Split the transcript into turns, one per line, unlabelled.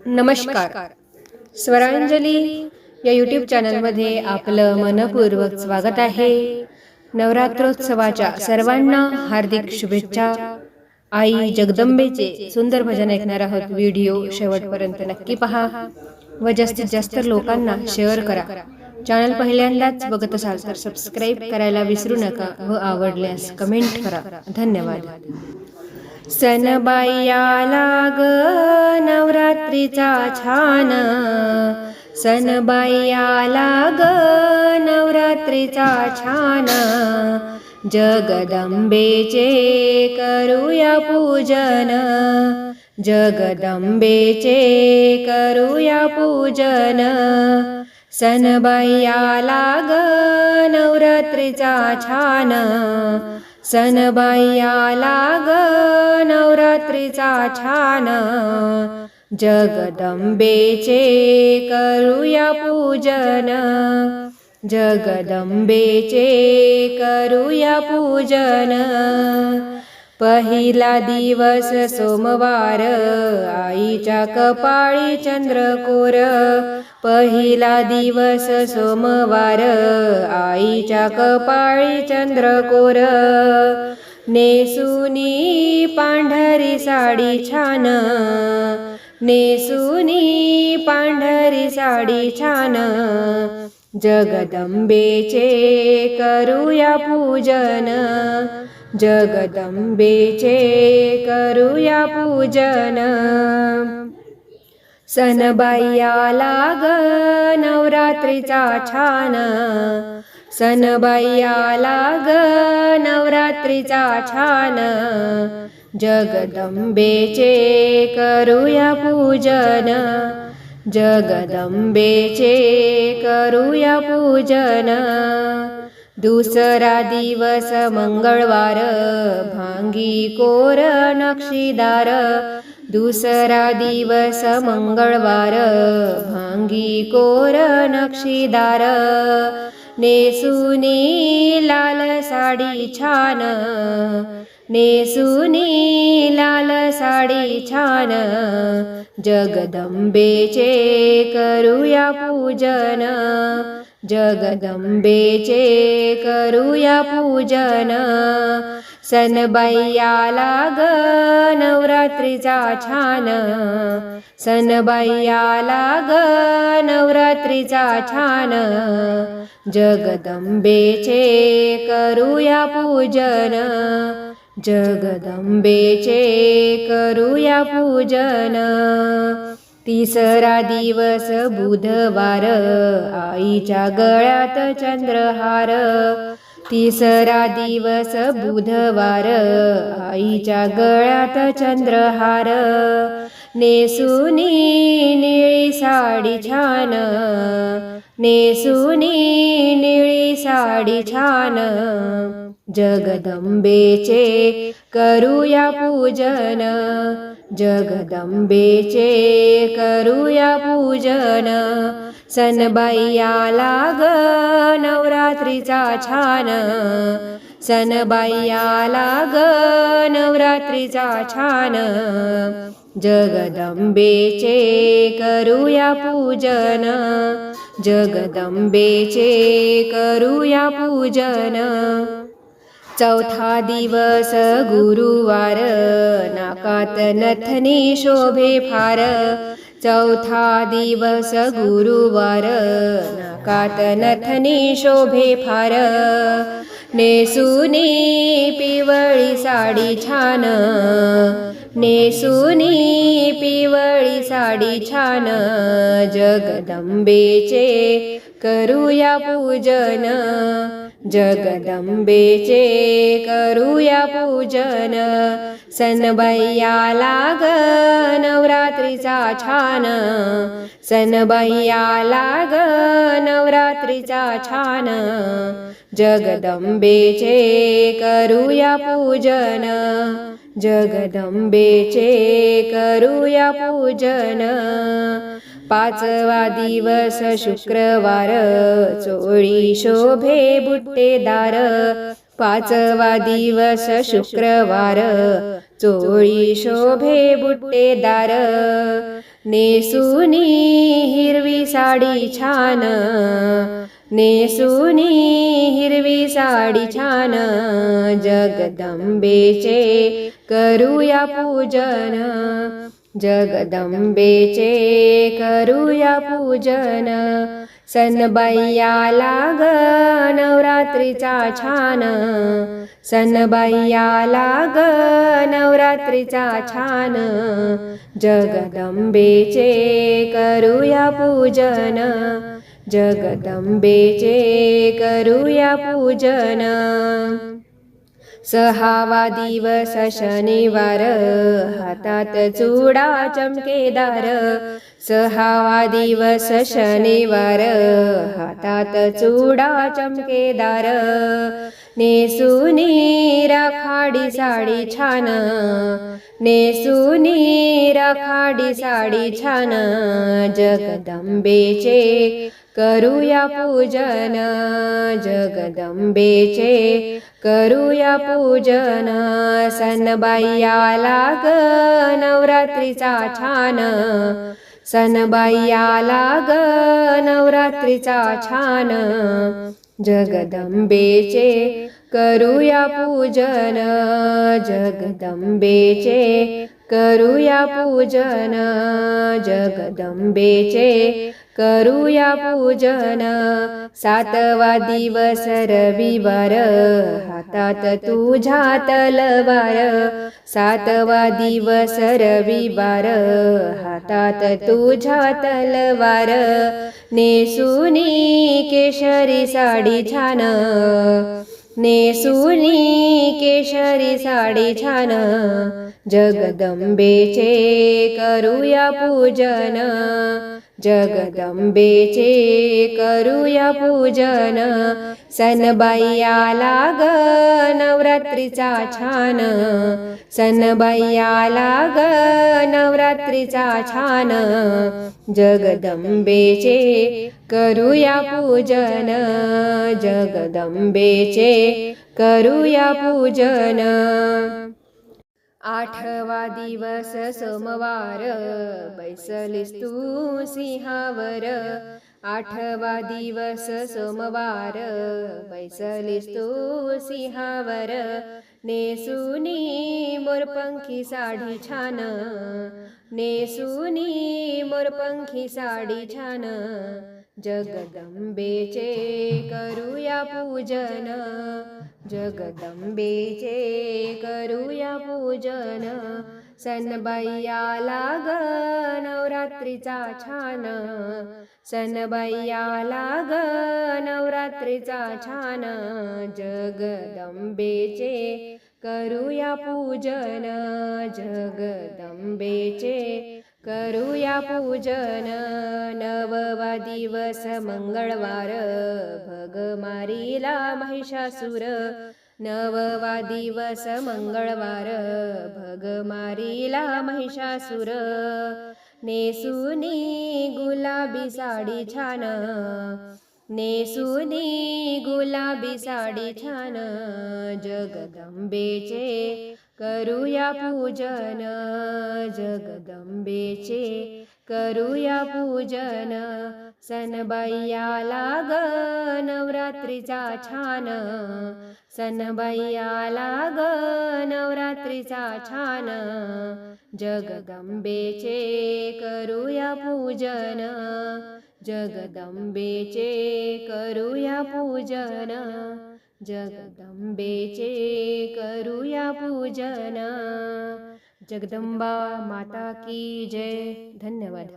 नमस्कार. स्वरांजली या यूट्यूब चॅनलमध्ये आपलं मनपूर्वक स्वागत आहे. नवरात्रोत्सवाच्या सर्वांना हार्दिक शुभेच्छा. आई जगदंबेचे सुंदर भजन ऐकणार आहोत. व्हिडिओ शेवटपर्यंत नक्की पहा. व जास्तीत जास्त लोकांना शेअर करा. चॅनल पहिल्यांदाच बघत असाल तर सबस्क्राईब करायला विसरू नका व आवडल्यास कमेंट करा. धन्यवाद. सनबाईयाला ग नवरात्रीचा छान. सनबाईयाला लाग नवरात्रीचा छान. जगदंबेचे करूया पूजन. जगदंबेचे करूया पूजन. सनबाईयाला लाग नवरात्रीचा छान. सनबाईयाला ग नवरात्रीचा छान. जगदंबेचे करूया पूजन. जगदंबेचे करूया पूजन. पहिला दिवस सोमवार आईच्या कपाळी चंद्रकोर. पहिला दिवस सोमवार आईच्या कपाळी चंद्रकोर. नेसुनी पांढरी साडी छान नेसुनी पांढरी साडी छान. जगदंबेचे करूया पूजन जगदंबेचे करूया पूजन. सनबाईयाला ग नवरात्रीचा छान. सनबाईयाला ग नवरात्रीचा छान. जगदंबेचे करूया पूजन. जगदंबेचे करूया पूजन. दुसरा दिवस मंगळवार भांगी कोर नक्षीदार। दुसरा दिवस मंगळवार भांगी कोर नक्षीदार। नेसुनी लाल साडी छान नेसुनी लाल साडी छान। जगदंबेचे करूया पूजन जगदंबेचे करूया पूजन. सनबाईयाला ग नवरात्रीचा छान. सनबाईयाला ग नवरात्रीचा छान. जगदंबेचे करूया पूजन. जगदंबेचे करूया पूजन. तिसरा दिवस बुधवार आईच्या गळ्यात चंद्रहार. तिसरा दिवस बुधवार आईच्या गळ्यात चंद्रहार. नेसुनी निळी साडी छान नेसुनी निळी साडी छान. जगदंबेचे करूया पूजन जगदंबेचे करूया पूजन सनबाईयाला ग नवरात्रीचा छान सनबाईयाला ग नवरात्रीचा छान जगदंबेचे करूया पूजन जगदंबेचे करूया पूजन. चौथा दिवस गुरुवार नाकात नथनी शोभे फार. चौथा दिवस गुरुवार नाकात नथनी शोभे फार. नेसुनी पिवळी साडी छान. नेसुनी पिवळी साडी छान. जगदंबेचे करूया पूजन. जगदंबेचे करूया पूजन. सनबैयाला ग नवरात्रीचा छान. सनबैयाला ग नवरात्रीचा छान. जगदंबेचे करूया पूजन जगदंबेचे करूया पूजन. पाचवा दिवस शुक्रवार चोळी शोभे बुट्टेदार पाचवा दिवस शुक्रवार चोळी शोभे बुट्टेदार नेसुनी हिरवी साडी छान नेसुनी हिरवी साडी छान जगदंबेचे करूया पूजन. जगदंबेचे करूया पूजन. सनबाईया लाग नवरात्रीचा छान. सनबाईया लाग नवरात्रीचा छान. जगदंबेचे करूया पूजन. जगदंबेचे करूया पूजन. सहावा दिवस शनिवार हातात चुडा चमकेदार. सहावा दिवस शनिवार हातात चुडा चमकेदार. नेसुनी राखाडी साडी छान. नेसुनी राखाडी साडी छान. जगदंबेचे करूया पूजन जगदंबेचे. करूया पूजन सनबाईयाला लाग नवरात्रीचा छान. सनबाईयाला ग नवरात्रीचा छान. जगदंबेचे. करूया पूजन जगदंबेचे. करूया पूजन जगदंबेचे करूया पूजन सातवा दिवस रविवार हातात तुझ्या तलवार सातवा दिवस रविवार हातात तुझ्या तलवार नेसुनी केशरी साडी छान नेसुनी केशरी साडी छान जगदंबेचे करूया पूजन जगदंबेचे करूया पूजन सनबाईया लाग नवरात्रीचा छान सनबाईया ग नवरात्रीचा छान जगदंबेचे करूया पूजन जगदंबेचे करूया पूजन. आठवा दिवस सोमवार बैसलीस तू सिंहावर. आठवा दिवस सोमवार बैसलीस तू सिंहावर. नेसुनी मोरपंखी साडी छान नेसुनी मोरपंखी साडी छान. जगदंबेचे करूया पूजन जगदंबेचे करूया पूजन. सनबैयाला लाग नवरात्रीचा छान सनबैयाला लाग नवरात्रीचा छान. जगदंबेचे करूया पूजन जगदंबेचे करूया पूजन नववा दिवस मंगळवार. भग मारीला महिषासुर नववा दिवस मंगळवार. भग मारीला महिषासुर नेसुनी गुलाबी साडी छान. नेसुनी गुलाबी साडी छान. जगदंबेचे करूया पूजन जगदंबेचे करूया पूजन सनबैयाला ग नवरात्रीचा छान सनबैयाला ग नवरात्रीचा छान जगदंबेचे करूया पूजन जगदंबेचे करूया पूजन जगदंबेचे करूया पूजना। जगदंबा माता की जय। धन्यवाद।